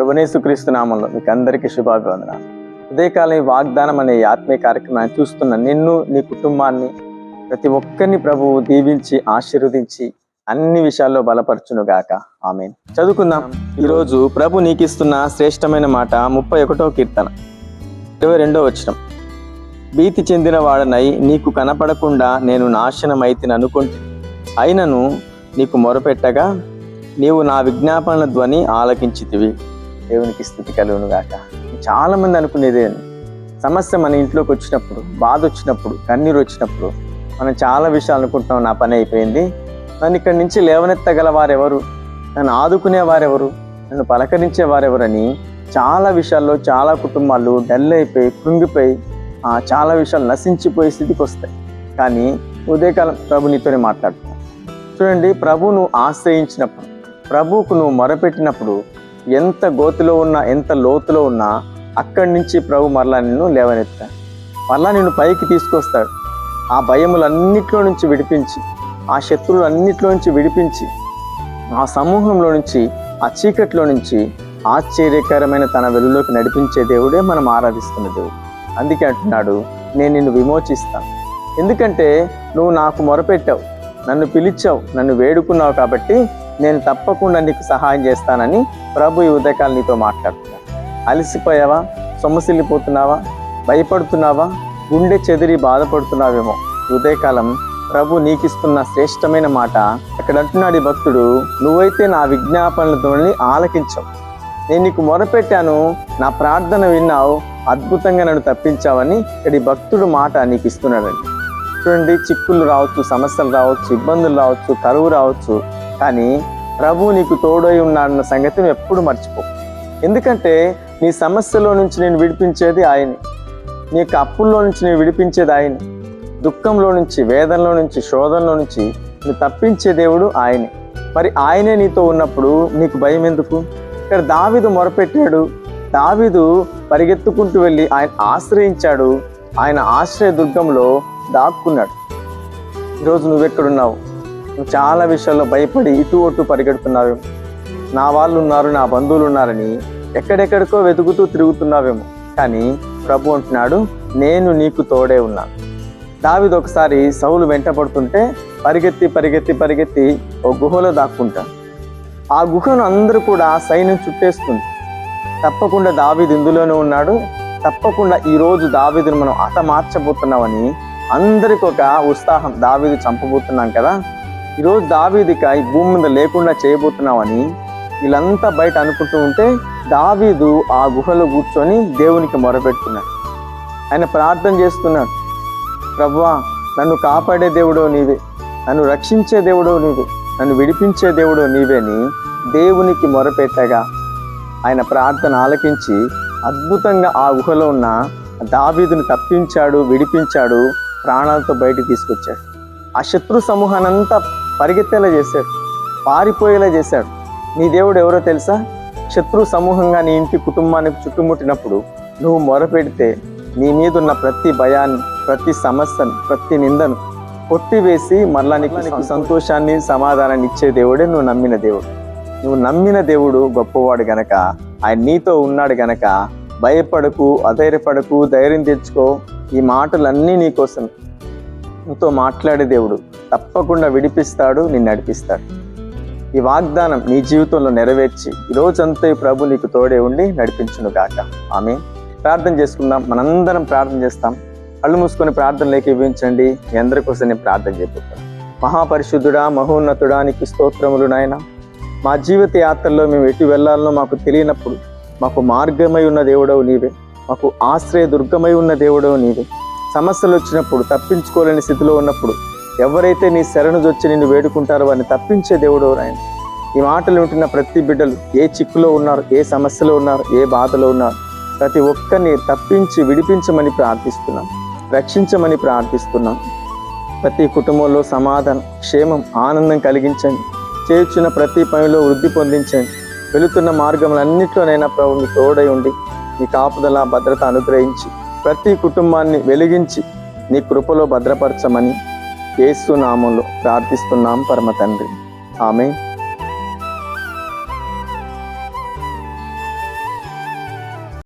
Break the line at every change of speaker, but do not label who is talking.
ప్రభునేసుక్రీస్తు నామంలో మీకు అందరికీ శుభాభివందనాలు. ఉదయకాలం ఈ వాగ్దానం అనే ఆత్మీయ కార్యక్రమాన్ని చూస్తున్న నిన్ను నీ కుటుంబాన్ని ప్రతి ఒక్కరిని ప్రభువు దీవించి ఆశీర్వదించి అన్ని విషయాల్లో బలపరచును గాక. ఆమె చదువుకుందాం. ఈరోజు ప్రభు నీకిస్తున్న శ్రేష్టమైన మాట ముప్పై ఒకటో కీర్తన ఇరవై రెండో వచనం. భీతి చెందిన వాడనై నీకు కనపడకుండా నేను నాశనం అయితే అనుకుంటే అయినను నీకు మొరపెట్టగా నీవు నా విజ్ఞాపనల ధ్వని ఆలకించితివి. దేవునికి స్థితి కలుగును గాక చాలామంది అనుకునేదే సమస్య మన ఇంట్లోకి వచ్చినప్పుడు బాధ వచ్చినప్పుడు కన్నీరు వచ్చినప్పుడు మనం చాలా విషయాలు అనుకుంటాం నా పని అయిపోయింది. నన్ను ఇక్కడి నుంచి లేవనెత్తగల వారెవరు? నన్ను ఆదుకునే వారెవరు? నన్ను పలకరించే వారెవరని చాలా విషయాల్లో చాలా కుటుంబాలు డల్ అయిపోయి కృంగిపోయి ఆ, చాలా విషయాలు నశించిపోయే స్థితికి వస్తాయి. కానీ ఉదయకాలం ప్రభు నీతోనే మాట్లాడుతున్నాను చూడండి ప్రభు నువ్వు ఆశ్రయించినప్పుడు ప్రభువుకు నువ్వు మొరపెట్టినప్పుడు ఎంత గోతిలో ఉన్నా ఎంత లోతులో ఉన్నా అక్కడి నుంచి ప్రభు మరలా నిన్ను లేవనెత్తాడు. మరలా నిన్ను పైకి తీసుకొస్తాడు. ఆ భయములన్నిటిలో నుంచి విడిపించి ఆ శత్రువులన్నిట్లో నుంచి విడిపించి ఆ సమూహంలో నుంచి ఆ చీకట్లో నుంచి ఆశ్చర్యకరమైన తన వెలుగులోకి నడిపించే దేవుడే మనం ఆరాధిస్తున్న దేవుడు. అందుకే అంటున్నాడు నేను నిన్ను విమోచిస్తాను. ఎందుకంటే నువ్వు నాకు మొరపెట్టావు నన్ను పిలిచావు నన్ను వేడుకున్నావు కాబట్టి నేను తప్పకుండా నీకు సహాయం చేస్తానని ప్రభు ఈ ఉదయకాలం నీతో మాట్లాడుతున్నాను అలసిపోయావా? సొమ్మసిల్లిపోతున్నావా? భయపడుతున్నావా? గుండె చెదిరి బాధపడుతున్నావేమో. ఉదయకాలం ప్రభు నీకిస్తున్న శ్రేష్టమైన మాట అక్కడ అంటున్నాడు ఈ భక్తుడు నువ్వైతే నా విజ్ఞాపనలతోని ఆలకించావు. నేను నీకు మొరపెట్టాను నా ప్రార్థన విన్నావు అద్భుతంగా నన్ను తప్పించావని ఇక్కడ ఈ భక్తుడు మాట నీకు ఇస్తున్నాడండి చూడండి చిక్కులు రావచ్చు సమస్యలు రావచ్చు ఇబ్బందులు రావచ్చు కరువు రావచ్చు కానీ ప్రభు నీకు తోడై ఉన్నాడన్న సంగతి నువ్వు ఎప్పుడు మర్చిపో. ఎందుకంటే నీ సమస్యలో నుంచి నేను విడిపించేది ఆయన. నీ యొక్క అప్పుల్లో నుంచి నేను విడిపించేది ఆయన. దుఃఖంలో నుంచి వేదనలో నుంచి శోధనలో నుంచి నువ్వు తప్పించే దేవుడు ఆయనే. మరి ఆయనే నీతో ఉన్నప్పుడు నీకు భయం ఎందుకు? ఇక్కడ దావీదు మొరపెట్టాడు. దావీదు పరిగెత్తుకుంటూ వెళ్ళి ఆయన ఆశ్రయించాడు. ఆయన ఆశ్రయ దుర్గంలో దాక్కున్నాడు. ఈరోజు నువ్వెక్కడున్నావు? చాలా విషయాల్లో భయపడి ఇటు అటు పరిగెడుతున్నావేమో నా వాళ్ళు ఉన్నారు నా బంధువులు ఉన్నారని ఎక్కడెక్కడికో వెతుకుతూ తిరుగుతున్నావేమో. కానీ ప్రభు అంటున్నాడు నేను నీకు తోడే ఉన్నాను దావిది ఒకసారి సౌలు వెంట పడుతుంటే పరిగెత్తి పరిగెత్తి పరిగెత్తి ఓ గుహలో దాక్కుంటాడు ఆ గుహను అందరూ కూడా సైన్యం చుట్టేస్తుంది. తప్పకుండా దావీదు ఇందులోనే ఉన్నాడు. తప్పకుండా ఈరోజు రోజు దావీదును మనం హతమార్చబోతున్నామని అందరికి ఒక ఉత్సాహం. దావీదు చంపబోతున్నాం కదా. ఈరోజు దావీదిక ఈ భూమి మీద లేకుండా చేయబోతున్నామని వీళ్ళంతా బయట అనుకుంటూ ఉంటే దావీదు ఆ గుహలో కూర్చొని దేవునికి మొరపెడుతున్నాడు ఆయన ప్రార్థన చేస్తున్నాడు. ప్రభువా నన్ను కాపాడే దేవుడో నీవే నన్ను రక్షించే దేవుడో నీవే నన్ను విడిపించే దేవుడో నీవేని దేవునికి మొరపెట్టగా ఆయన ప్రార్థన ఆలకించి అద్భుతంగా ఆ గుహలో ఉన్న దావీదుని తప్పించాడు విడిపించాడు ప్రాణాలతో బయటికి తీసుకొచ్చాడు. ఆ శత్రు సమూహానంతా పరిగెత్తేలా చేశాడు. పారిపోయేలా చేశాడు. నీ దేవుడు ఎవరో తెలుసా? శత్రు సమూహంగా నీ ఇంటి కుటుంబానికి చుట్టుముట్టినప్పుడు నువ్వు మొరపెడితే నీ మీద ఉన్న ప్రతి భయాన్ని ప్రతి సమస్యను ప్రతి నిందను కొట్టివేసి మరలా నీకు సంతోషాన్ని సమాధానాన్ని ఇచ్చే దేవుడే నువ్వు నమ్మిన దేవుడు. నువ్వు నమ్మిన దేవుడు గొప్పవాడు గనక ఆయన నీతో ఉన్నాడు గనక భయపడకు అధైర్యపడకు ధైర్యం తెచ్చుకో ఈ మాటలన్నీ నీకోసం నీతో మాట్లాడే దేవుడు తప్పకుండా విడిపిస్తాడు నిన్ను నడిపిస్తాడు. ఈ వాగ్దానం నీ జీవితంలో నెరవేర్చి ఈ రోజంతా ఈ ప్రభు నీకు తోడే ఉండి నడిపించును గాక. ఆమె ప్రార్థన చేసుకుందాం. మనందరం ప్రార్థన చేస్తాం. కళ్ళు మూసుకొని ప్రార్థనలోకి ఇవ్వించండి. మీ అందరి కోసం నేను ప్రార్థన చేపిస్తాను. మహాపరిశుద్ధుడా మహోన్నతుడా నీకు స్తోత్రములు నాయన. మా జీవిత యాత్రలో మేము ఎటు వెళ్ళాలనో మాకు తెలియనప్పుడు మాకు మార్గమై ఉన్న దేవుడవు నీవే. మాకు ఆశ్రయ దుర్గమై ఉన్న దేవుడవు నీవే. సమస్యలు వచ్చినప్పుడు తప్పించుకోలేని స్థితిలో ఉన్నప్పుడు ఎవరైతే నీ శరణు వచ్చి నిన్ను వేడుకుంటారో వారిని తప్పించే దేవుడు నాయన ఈ మాటలు వింటున్న ప్రతి బిడ్డలు ఏ చిక్కులో ఉన్నారు ఏ సమస్యలో ఉన్నారు ఏ బాధలో ఉన్నారు ప్రతి ఒక్కరిని తప్పించి విడిపించమని ప్రార్థిస్తున్నాం. రక్షించమని ప్రార్థిస్తున్నాం. ప్రతి కుటుంబంలో సమాధానం క్షేమం ఆనందం కలిగించండి. చేర్చిన ప్రతి పనిలో వృద్ధి పొందించండి. వెళుతున్న మార్గములన్నింటిలోనైనా ప్రభు మీ తోడై ఉండి మీ కాపుదల భద్రత అనుగ్రహించి ప్రతి కుటుంబాన్ని వెలిగించి నీ కృపలో భద్రపరచమని యేసు నామంలో ప్రార్థిస్తున్నాం పరమ తండ్రి. ఆమె